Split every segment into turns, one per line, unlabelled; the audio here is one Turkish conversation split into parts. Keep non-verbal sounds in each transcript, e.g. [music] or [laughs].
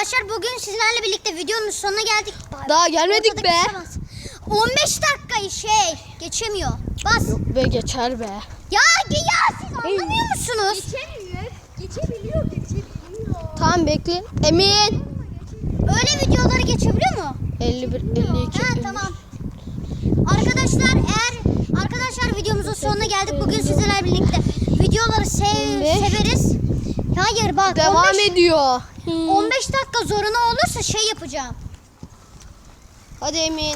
Arkadaşlar bugün sizlerle birlikte videonun sonuna geldik.
Daha gelmedik
Ortada
be.
geçemez. 15 dakika şey geçemiyor. Bas.
Be geçer be.
Ya ya siz anlamıyor musunuz?
Geçemiyor. Geçebiliyor, geçebiliyor.
Tamam bekle. Emin.
Öyle videoları geçebiliyor mu?
51 52.
Ha tamam. Arkadaşlar eğer arkadaşlar videomuzun sonuna geldik. Bugün sizlerle birlikte videoları sev, severiz. Hayır bak
Devam
15,
ediyor.
15 dakika zoruna olursa şey yapacağım.
Hadi Emin.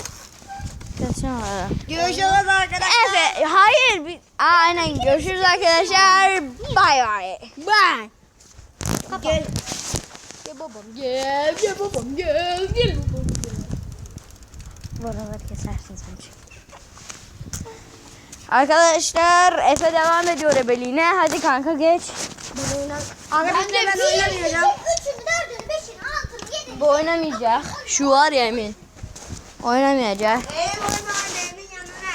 Görüşürüz arkadaşlar.
Evet. Hayır. bir- Aynen. Görüşürüz arkadaşlar. Bay bay. Bye.
Gel.
Gel babam gel. Gel babam gel. Gel babam gel.
Buraları kesersiniz benim
Arkadaşlar Efe devam ediyor ebeliğine. Hadi kanka geç.
Arkadaşlar ben oynamıyorum.
Bu oynamayacak. Şu var ya Emin. Oynamayacak.
Benim oyun annemin yanına.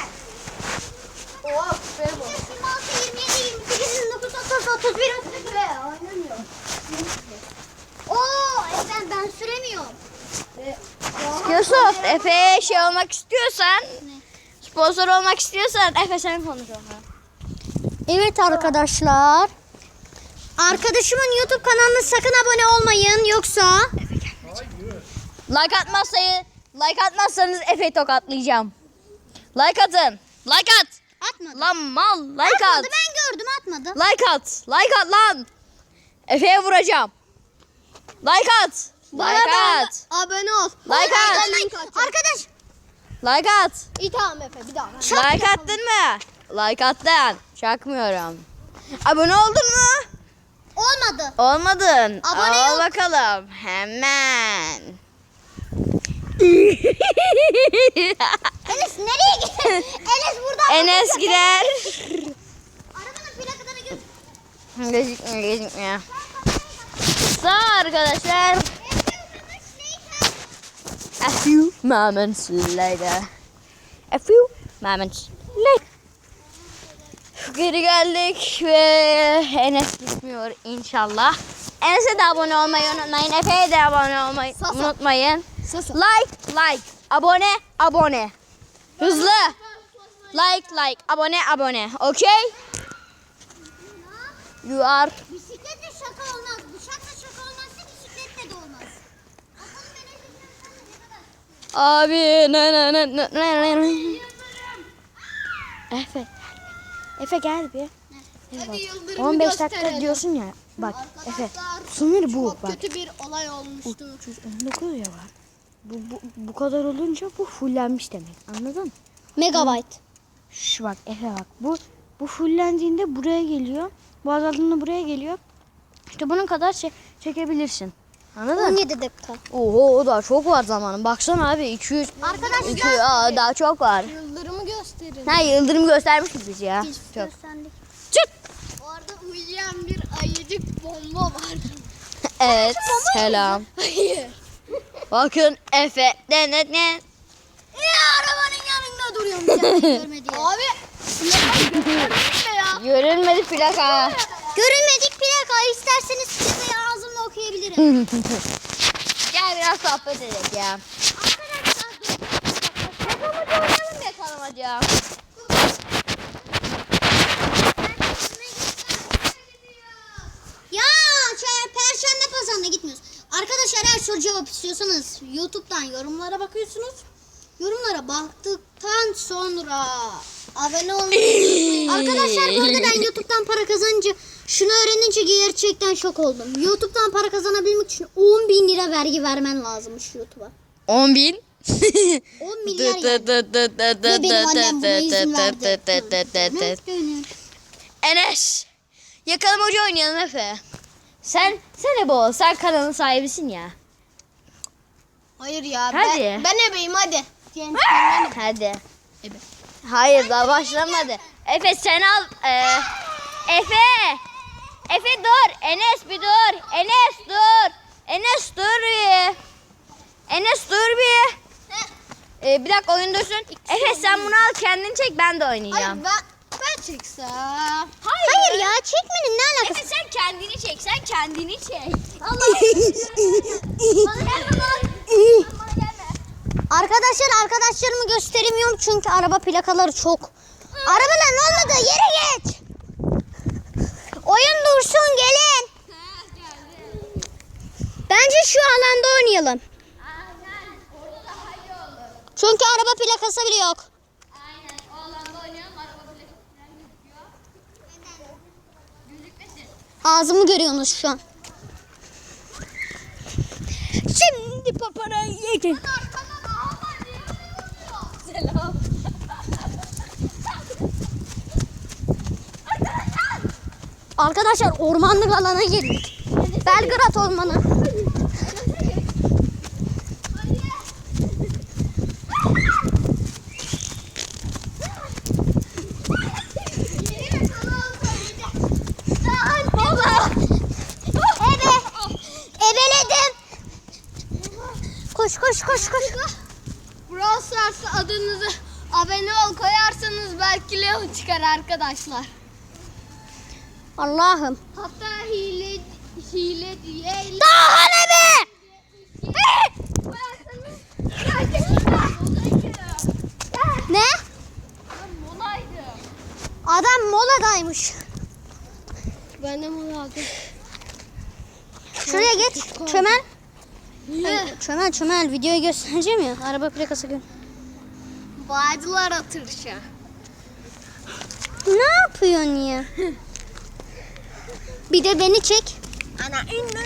Oh,
26, 27, 28, 29, 30, 31, 32 ve oynamıyor. Oo, e ben ben süremiyorum.
Skillsoft Efe şey olmak istiyorsan sponsor olmak istiyorsan Efe sen konuş.
Evet arkadaşlar. Arkadaşımın YouTube kanalına sakın abone olmayın yoksa
Like atmazsanız like atmazsanız Efe'yi tokatlayacağım. Like atın. Like at.
atmadı.
Lan mal like
atmadı
at.
ben gördüm atmadı.
Like at. Like at lan. Efe'ye vuracağım. Like at. Like at.
abone ol.
Like at.
Arkadaş
Like at.
İyi tamam Efe bir daha.
Like attın mı? Like attın. Çakmıyorum. Abone oldun mu?
Olmadı.
Olmadın.
Abone
Al
yok.
bakalım. Hemen. [laughs]
Enes nereye gidiyor? Enes buradan.
Enes gider.
Arabanın plakaları göz.
Gözükmüyor gözükmüyor. Sağ arkadaşlar. A few moments later. A few moments later. Geri geldik ve Enes gitmiyor inşallah. Enes'e de abone olmayı unutmayın. Efe'ye de abone olmayı
Sasa.
unutmayın.
Sasa.
Like, like. Abone, abone. Hızlı. Like, like. Abone, abone. Okay? You are
Bisikletle şaka olmaz. Bıçakla şaka olmazsa bisikletle de olmaz.
Abi ne ne ne ne ne ne ne. Efe. Efe gel bir. Bak. 15 dakika diyorsun ya. Bak Efe. Sınır bu bak.
Kötü bir olay olmuştu.
19 ya var. Bu, bu, bu kadar olunca bu fullenmiş demek. Anladın mı?
Megabyte.
Şu bak Efe bak. Bu bu fullendiğinde buraya geliyor. Bu azaldığında buraya geliyor. İşte bunun kadar çe- çekebilirsin. Anladın mı?
17 dakika.
Oho o da çok var zamanın. Baksana abi 200
Arkadaşlar
200 aa, daha çok var.
yıldırımı gösterin.
Ha yıldırım göstermiştik biz ya. Çok.
Gösterdik.
Çık.
Orada uyuyan bir ayıcık bomba var. [laughs]
Evet selam.
Hayır.
Bakın Efe. Ne ne ne.
Ya arabanın yanında duruyorum [laughs] görmedi. Abi ya.
Görünmedi plaka.
Görünmedik plaka isterseniz plakayı ağzımla okuyabilirim. [laughs]
Gel biraz sohbet edelim ya.
Arkadaşlar
Oynayalım ya tanımacı.
Ya şey, perşembe pazarına gitmiyoruz. Arkadaşlar her soru cevap istiyorsanız YouTube'dan yorumlara bakıyorsunuz. Yorumlara baktıktan sonra abone olmayı Arkadaşlar bu arada ben [laughs] YouTube'dan para kazanınca şunu öğrenince gerçekten şok oldum. YouTube'dan para kazanabilmek için 10 bin lira vergi vermen lazımmış YouTube'a.
10 bin.
10 [laughs] milyar yani. Ve benim annem buna izin verdi.
Enes. Yakalamaca oynayalım Efe. Sen sen Ebo. Sen kanalın sahibisin ya.
Hayır ya
Hadi.
ben, ben ebeyim hadi.
Hadi. Hayır daha başlamadı. Efe sen al. Ee, Efe. Efe dur. Enes bir dur. Enes dur. Enes dur bir. Enes dur bir. Ee, bir dakika oyun dursun. Efe sen bunu al kendin çek ben de oynayacağım.
ben ben çeksem. Hayır. Hayır ya çekmenin ne alakası?
Efe sen kendini çek. Sen kendini çek. [laughs]
Arkadaşlar arkadaşlarımı gösteremiyorum çünkü araba plakaları çok. Arabaların olmadığı yere geç. Oyun dursun gelin. Bence şu alanda oynayalım. Çünkü araba plakası bile yok. Ağzımı görüyorsunuz şu an. Şimdi paparayı.
Selam.
Arkadaşlar ormanlık alana girdik. Belgrad ormanı. Ebe. Ebeledim. Koş koş.
Brawl Stars adınızı abone ol koyarsanız belki Leon çıkar arkadaşlar.
Allah'ım.
Hatta hile hile diye
Daha ne be? Ne?
Molaydı.
Adam moladaymış.
Ben de mola aldım.
Şuraya geç. Çömel. Çömel çömel. Videoyu göstereceğim ya. Araba plakası gör.
Bağcılar atırışa.
Ne yapıyorsun ya? [laughs] Bir de beni çek.
Ana ünlü